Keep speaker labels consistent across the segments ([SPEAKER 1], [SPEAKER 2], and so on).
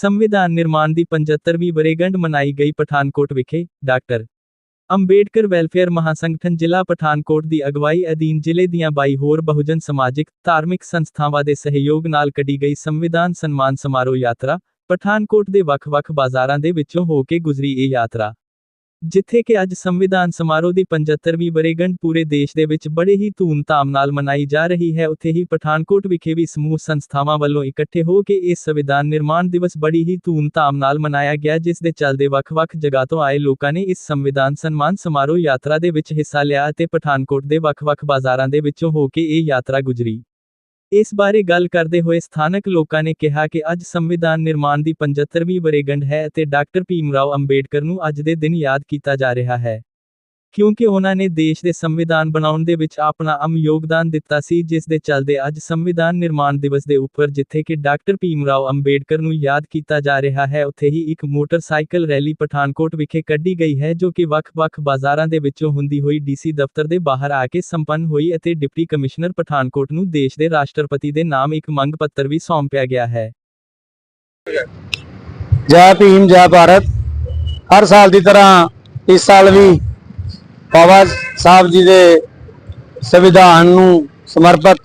[SPEAKER 1] ਸੰਵਿਧਾਨ ਨਿਰਮਾਣ ਦੀ 75ਵੀਂ ਵਰ੍ਹੇਗੰਢ ਮਨਾਈ ਗਈ ਪਠਾਨਕੋਟ ਵਿਖੇ, ਡਾਕਟਰ ਅੰਬੇਡਕਰ ਵੈਲਫੇਅਰ ਮਹਾਸੰਗਠਨ ਜ਼ਿਲ੍ਹਾ ਪਠਾਨਕੋਟ ਦੀ ਅਗਵਾਈ ਅਧੀਨ ਜ਼ਿਲ੍ਹੇ ਦੀਆਂ 22 ਹੋਰ ਬਹੁਜਨ ਸਮਾਜਿਕ, ਧਾਰਮਿਕ ਸੰਸਥਾਵਾਂ ਦੇ ਸਹਿਯੋਗ ਨਾਲ ਕੱਢੀ ਗਈ ਸੰਵਿਧਾਨ ਸਨਮਾਨ ਸਮਾਰੋਹ ਯਾਤਰਾ, ਪਠਾਨਕੋਟ ਦੇ ਵੱਖ-ਵੱਖ ਬਾਜ਼ਾਰਾਂ ਦੇ ਵਿੱਚੋਂ ਹੋ ਕੇ ਗੁਜ਼ਰੀ ਇਹ ਯਾਤਰਾ। ਜਿੱਥੇ ਕਿ ਅੱਜ ਸੰਵਿਧਾਨ ਸਮਾਰੋਹ ਦੀ 75ਵੀਂ ਵਰ੍ਹੇਗੰਢ ਪੂਰੇ ਦੇਸ਼ ਦੇ ਵਿੱਚ ਬੜੇ ਹੀ ਧੂਮਧਾਮ ਨਾਲ ਮਨਾਈ ਜਾ ਰਹੀ ਹੈ। ਉੱਥੇ ਹੀ ਪਠਾਨਕੋਟ ਵਿਖੇ ਵੀ ਸਮੂਹ ਸੰਸਥਾਵਾਂ ਵੱਲੋਂ ਇਕੱਠੇ ਹੋ ਕੇ ਇਸ ਸੰਵਿਧਾਨ ਨਿਰਮਾਣ ਦਿਵਸ ਬੜੀ ਹੀ ਧੂਮਧਾਮ ਨਾਲ ਮਨਾਇਆ ਗਿਆ, ਜਿਸ ਦੇ ਚੱਲਦੇ ਵੱਖ-ਵੱਖ ਜਗ੍ਹਾ ਤੋਂ ਆਏ ਲੋਕਾਂ ਨੇ ਇਸ ਸੰਵਿਧਾਨ ਸਨਮਾਨ ਸਮਾਰੋਹ ਯਾਤਰਾ ਦੇ ਵਿੱਚ ਹਿੱਸਾ ਲਿਆ ਅਤੇ ਪਠਾਨਕੋਟ ਦੇ ਵੱਖ-ਵੱਖ ਬਾਜ਼ਾਰਾਂ ਦੇ ਵਿੱਚੋਂ ਹੋ ਕੇ ਇਹ ਯਾਤਰਾ ਗੁਜ਼ਰੀ। ਇਸ ਬਾਰੇ ਗੱਲ ਕਰਦੇ ਹੋਏ ਸਥਾਨਕ ਲੋਕਾਂ ਨੇ ਕਿਹਾ ਕਿ ਅੱਜ ਸੰਵਿਧਾਨ ਨਿਰਮਾਣ ਦੀ 75ਵੀਂ ਵਰ੍ਹੇਗੰਢ ਹੈ ਅਤੇ ਡਾਕਟਰ ਭੀਮ ਰਾਓ ਅੰਬੇਡਕਰ ਨੂੰ ਅੱਜ ਦੇ ਦਿਨ ਯਾਦ ਕੀਤਾ ਜਾ ਰਿਹਾ ਹੈ। ਕਿਉਂਕਿ ਉਹਨਾਂ ਨੇ ਦੇਸ਼ ਦੇ ਸੰਵਿਧਾਨ ਬਣਾਉਣ ਦੇ ਵਿੱਚ ਆਪਣਾ ਅਮ ਯੋਗਦਾਨ ਦਿੱਤਾ ਸੀ, ਜਿਸ ਦੇ ਚੱਲਦੇ ਅੱਜ ਸੰਵਿਧਾਨ ਨਿਰਮਾਣ ਦਿਵਸ ਦੇ ਉੱਪਰ ਜਿੱਥੇ ਕਿ ਡਾਕਟਰ ਭੀਮਰਾਓ ਅੰਬੇਡਕਰ ਨੂੰ ਯਾਦ ਕੀਤਾ ਜਾ ਰਿਹਾ ਹੈ, ਉੱਥੇ ਹੀ ਇੱਕ ਮੋਟਰਸਾਈਕਲ ਰੈਲੀ ਪਠਾਨਕੋਟ ਵਿਖੇ ਕੱਢੀ ਗਈ ਹੈ, ਜੋ ਕਿ ਵੱਖ-ਵੱਖ ਬਾਜ਼ਾਰਾਂ ਦੇ ਵਿੱਚੋਂ ਹੁੰਦੀ ਹੋਈ ਡੀਸੀ ਦਫ਼ਤਰ ਦੇ ਬਾਹਰ ਆ ਕੇ ਸੰਪੰਨ ਹੋਈ ਅਤੇ ਡਿਪਟੀ ਕਮਿਸ਼ਨਰ ਪਠਾਨਕੋਟ ਨੂੰ ਦੇਸ਼ ਦੇ ਰਾਸ਼ਟਰਪਤੀ ਦੇ ਨਾਮ ਇੱਕ ਮੰਗ ਪੱਤਰ ਵੀ ਸੌਂਪਿਆ ਗਿਆ ਹੈ।
[SPEAKER 2] ਜੈ ਭੀਮ, ਜੈ ਭਾਰਤ। ਹਰ ਸਾਲ ਦੀ ਤਰ੍ਹਾਂ ਇਸ ਸਾਲ ਵੀ ਬਾਬਾ ਸਾਹਿਬ ਜੀ ਦੇ ਸੰਵਿਧਾਨ ਨੂੰ ਸਮਰਪਿਤ,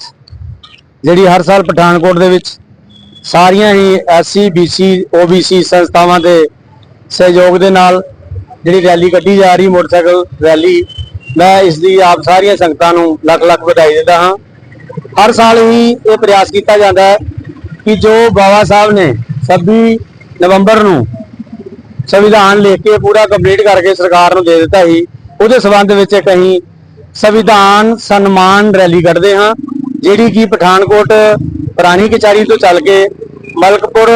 [SPEAKER 2] ਜਿਹੜੀ ਹਰ ਸਾਲ ਪਠਾਨਕੋਟ ਦੇ ਵਿੱਚ ਸਾਰੀਆਂ ਹੀ ਐਸਸੀ ਬੀਸੀ ਓਬੀਸੀ ਸੰਸਥਾਵਾਂ ਦੇ ਸਹਿਯੋਗ ਦੇ ਨਾਲ ਜਿਹੜੀ ਰੈਲੀ ਕੱਢੀ ਜਾ ਰਹੀ, ਮੋਟਰਸਾਈਕਲ ਰੈਲੀ, ਮੈਂ ਇਸ ਦੀ ਆਪ ਸਾਰੀਆਂ ਸੰਗਤਾਂ ਨੂੰ ਲੱਖ ਲੱਖ ਵਧਾਈ ਦਿੰਦਾ ਹਾਂ। ਹਰ ਸਾਲ ਹੀ ਇਹ ਪ੍ਰਯਾਸ ਕੀਤਾ ਜਾਂਦਾ ਹੈ ਕਿ ਜੋ ਬਾਬਾ ਸਾਹਿਬ ਨੇ 26 ਨਵੰਬਰ ਨੂੰ ਸੰਵਿਧਾਨ ਲਿਖ ਕੇ ਪੂਰਾ ਕੰਪਲੀਟ ਕਰਕੇ ਸਰਕਾਰ ਨੂੰ ਦੇ ਦਿੱਤਾ ਸੀ ਉਹਦੇ ਸਬੰਧ ਵਿੱਚ ਇੱਕ ਅਸੀਂ ਸੰਵਿਧਾਨ ਸਨਮਾਨ ਰੈਲੀ ਕੱਢਦੇ ਹਾਂ, ਜਿਹੜੀ ਕਿ ਪਠਾਨਕੋਟ ਪੁਰਾਣੀ ਕਚਹਿਰੀ ਤੋਂ ਚੱਲ ਕੇ ਮਲਕਪੁਰ,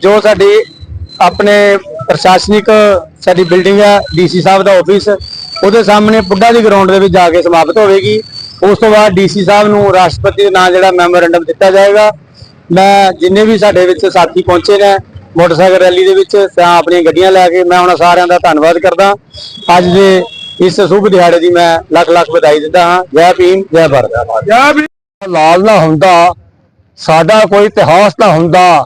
[SPEAKER 2] ਜੋ ਸਾਡੀ ਆਪਣੇ ਪ੍ਰਸ਼ਾਸਨਿਕ ਸਾਡੀ ਬਿਲਡਿੰਗ ਹੈ, ਡੀਸੀ ਸਾਹਿਬ ਦਾ ਆਫਿਸ, ਉਹਦੇ ਸਾਹਮਣੇ ਪੁੱਡਾ ਦੀ ਗਰਾਊਂਡ ਦੇ ਵਿੱਚ ਜਾ ਕੇ ਸਮਾਪਤ ਹੋਵੇਗੀ। ਉਸ ਤੋਂ ਬਾਅਦ ਡੀਸੀ ਸਾਹਿਬ ਨੂੰ ਰਾਸ਼ਟਰਪਤੀ ਦੇ ਨਾਂ ਜਿਹੜਾ ਮੈਮੋਰੈਂਡਮ ਦਿੱਤਾ ਜਾਏਗਾ। ਮੈਂ ਜਿੰਨੇ ਵੀ ਸਾਡੇ ਵਿੱਚ ਸਾਥੀ ਪਹੁੰਚੇ ਨੇ ਮੋਟਰਸਾਈਕਲ ਰੈਲੀ ਦੇ ਵਿੱਚ ਤਾਂ ਆਪਣੀਆਂ ਗੱਡੀਆਂ ਲੈ ਕੇ, ਮੈਂ ਉਹਨਾਂ ਸਾਰਿਆਂ ਦਾ ਧੰਨਵਾਦ ਕਰਦਾ। ਅੱਜ ਦੇ ਇਸ ਸ਼ੁਭ ਦਿਹਾੜੇ ਦੀ ਮੈਂ ਲੱਖ ਲੱਖ ਵਧਾਈ ਦਿੰਦਾ ਹਾਂ। ਜੈ ਭੀਮ ਜੈ ਭਾਰਤ। ਜੈ ਭੀਮ। ਲਾਲ ਨਾ ਹੁੰਦਾ ਸਾਡਾ ਕੋਈ ਇਤਿਹਾਸ ਨਾ ਹੁੰਦਾ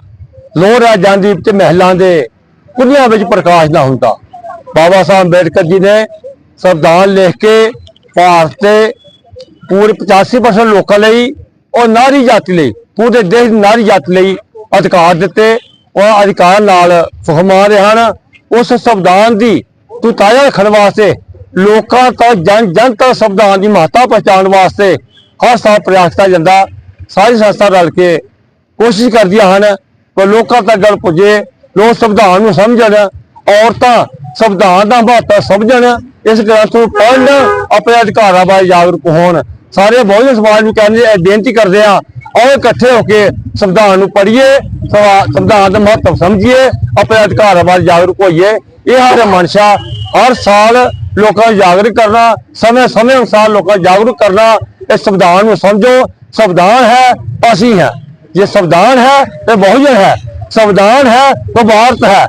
[SPEAKER 2] ਲੋਹ ਰਾਜਾਂ ਦੀ ਵਿੱਚ ਮਹਿਲਾਂ ਦੇ ਕੁੱਲੀਆਂ ਵਿੱਚ ਪ੍ਰਕਾਸ਼ ਨਾ ਹੁੰਦਾ। ਬਾਬਾ ਸਾਹਿਬ ਅੰਬੇਡਕਰ ਜੀ ਨੇ ਸੰਵਿਧਾਨ ਲਿਖ ਕੇ ਭਾਰਤ ਦੇ ਪੂਰੇ 85% ਲੋਕਾਂ ਲਈ ਉਹ ਨਾਰੀ ਜਾਤੀ ਲਈ ਪੂਰੇ ਦੇਸ਼ ਦੀ ਨਾਰੀ ਜਾਤੀ ਲਈ ਅਧਿਕਾਰ ਦਿੱਤੇ। ਉਹ ਅਧਿਕਾਰ ਨਾਲ ਫਰਮਾ ਰਹੇ ਹਨ। ਉਸ ਸੰਵਿਧਾਨ ਦੀ ਤੂੰ ਤਾਜ਼ਾ ਰੱਖਣ ਵਾਸਤੇ ਲੋਕਾਂ ਤੋਂ ਜਨ ਜਨ ਤੱਕ ਸੰਵਿਧਾਨ ਦੀ ਮਹੱਤਤਾ ਪਹੁੰਚਾਉਣ ਵਾਸਤੇ ਹਰ ਸਾਲ ਪ੍ਰਯਾਸ ਕੀਤਾ ਜਾਂਦਾ। ਸਾਰੀ ਸੰਸਥਾ ਰਲ ਕੇ ਕੋਸ਼ਿਸ਼ ਕਰਦੀਆਂ ਹਨ ਕਿ ਲੋਕਾਂ ਤੱਕ ਗੱਲ ਪੁੱਜੇ, ਲੋਕ ਸੰਵਿਧਾਨ ਨੂੰ ਸਮਝਣ, ਔਰਤਾਂ ਸੰਵਿਧਾਨ ਦਾ ਮਹੱਤਵ ਸਮਝਣ, ਇਸ ਗ੍ਰੰਥ ਨੂੰ ਪੜ੍ਹਨ ਆਪਣੇ ਅਧਿਕਾਰਾਂ ਬਾਰੇ ਜਾਗਰੂਕ ਹੋਣ। ਸਾਰੇ ਬਹੁਜਨ ਸਮਾਜ ਨੂੰ ਕਹਿੰਦੇ ਬੇਨਤੀ ਕਰਦੇ ਆ ਆਓ ਇਕੱਠੇ ਹੋ ਕੇ ਸੰਵਿਧਾਨ ਨੂੰ ਪੜ੍ਹੀਏ, ਸਵਾ- ਸੰਵਿਧਾਨ ਦਾ ਮਹੱਤਵ ਸਮਝੀਏ, ਆਪਣੇ ਅਧਿਕਾਰਾਂ ਬਾਰੇ ਜਾਗਰੂਕ ਹੋਈਏ। ਇਹ ਹਰ ਮਨਸ਼ਾ ਹਰ ਸਾਲ ਲੋਕਾਂ ਨੂੰ ਜਾਗਰੂਕ ਕਰਨਾ ਸਮੇਂ ਸਮੇਂ ਅਨੁਸਾਰ ਲੋਕਾਂ ਨੂੰ ਜਾਗਰੂਕ ਕਰਨਾ ਇਸ ਸੰਵਿਧਾਨ ਨੂੰ ਸਮਝੋ। ਸੰਵਿਧਾਨ ਹੈ ਅਸੀਂ ਹੈ। ਜੇ ਸੰਵਿਧਾਨ ਹੈ ਤੇ ਬਹੁਜਨ ਹੈ। ਸੰਵਿਧਾਨ ਹੈ ਉਹ ਭਾਰਤ ਹੈ।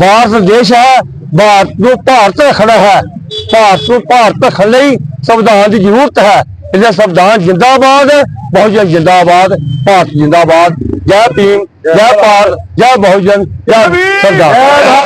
[SPEAKER 2] ਭਾਰਤ ਦੇਸ਼ ਹੈ ਭਾਰਤ ਨੂੰ ਭਾਰਤ ਰੱਖਣਾ ਹੈ। ਭਾਰਤ ਨੂੰ ਭਾਰਤ ਰੱਖਣ ਲਈ ਸੰਵਿਧਾਨ ਦੀ ਜ਼ਰੂਰਤ ਹੈ। ਇਹਦਾ ਸੰਵਿਧਾਨ ਜਿੰਦਾਬਾਦ ਬਹੁਜਨ ਜਿੰਦਾਬਾਦ ਭਾਰਤ ਜਿੰਦਾਬਾਦ। ਜੈ ਭੀਮ ਜੈ ਭਾਰਤ ਜੈ ਬਹੁਜਨ ਜੈ ਸੰਵਿਧਾਨ